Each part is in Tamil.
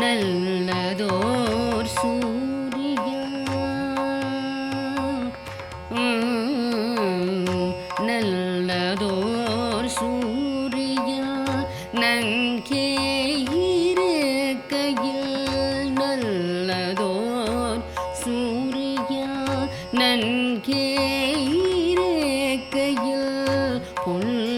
நல்லதோர் சூரியா நல்லதோர் சூரியா நங்கே இருக்கையில் நல்லதோர் சூரியா நன்கே இருக்கையில் பொல்லாயேறி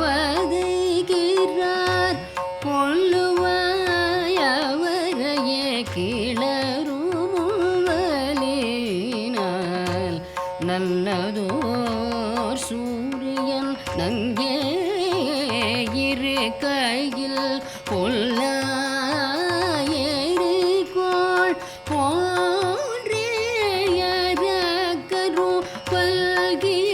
வதைகிறார் கொள்ளுவாய் அவரையே கிளறும் நல்லதோர் சூரியன் நங்கே இரு கையில் பொல்லாயேறிக்கோள். போன்றே கரு பல்கிய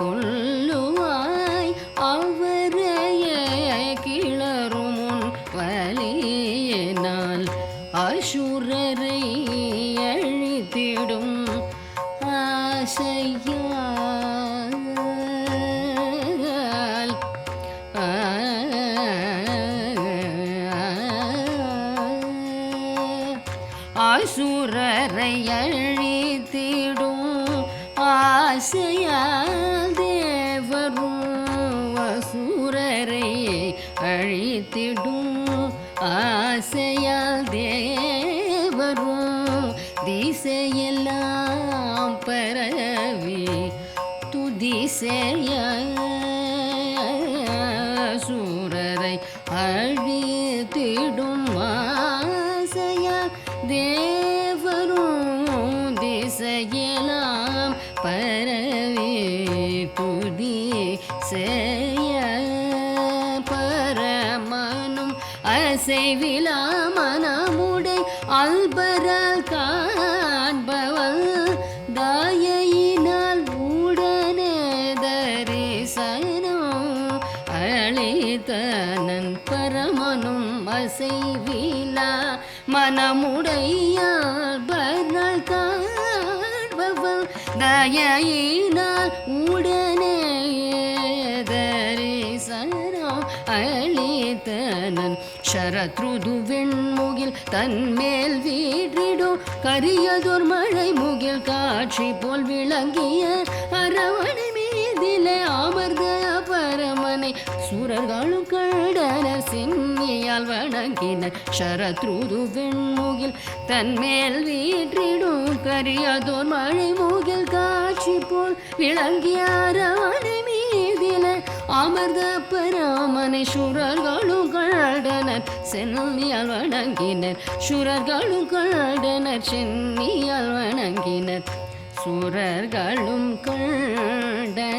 பெரிதுவதேகிறார் கொள்ளுவாய். அவரைய கிளறும் வலியினால் அசுரரை அழித்திடும் ஆசையால். அசுரரை அழித்திடும் ஆசையால் தேவரும் அசுரரை அழித்திடும். ஆசையால் தேவரும் திசையெல்லாம் பரவி துதிசைய சூரரை அழித்திடும். ஆசையால் தேவரும் திசையெல்லாம் பரவி துதி செய்ய பரமனும் அசைவிலா மனமுடை அல்பரால் காண்பவள் தாயினால் உடனே தரிசனம் அளித்தனன் பரமனும் அசைவிலா மனமுடையால் பரல் காண்பவள் தயையினால் உடனே தரிசனம் அளித்தனன். சரத்ருது வெண்முகில் தன்மேல் வீற்றிடும். கரியதோர் மழை முகில் காட்சி போல் விளங்கிய அரவணை மீதிலே அமர்ந்த சூரர்களும் கண்டனர் சென்னியால் வணங்கினர். சரத்ருது வெண்முகில் தன்மேல் வீற்றிடும். கரியதோர் மழை முகில் காட்சி போல் விளங்கிய அரவணை மீதிலே அமர்ந்த பராமனை சுரர்களும் கண்டனர் சென்னியால் வணங்கினர். சுரர்களும் கண்டனர் சென்னியால் வணங்கினர். சுரர்களும் கண்டனர்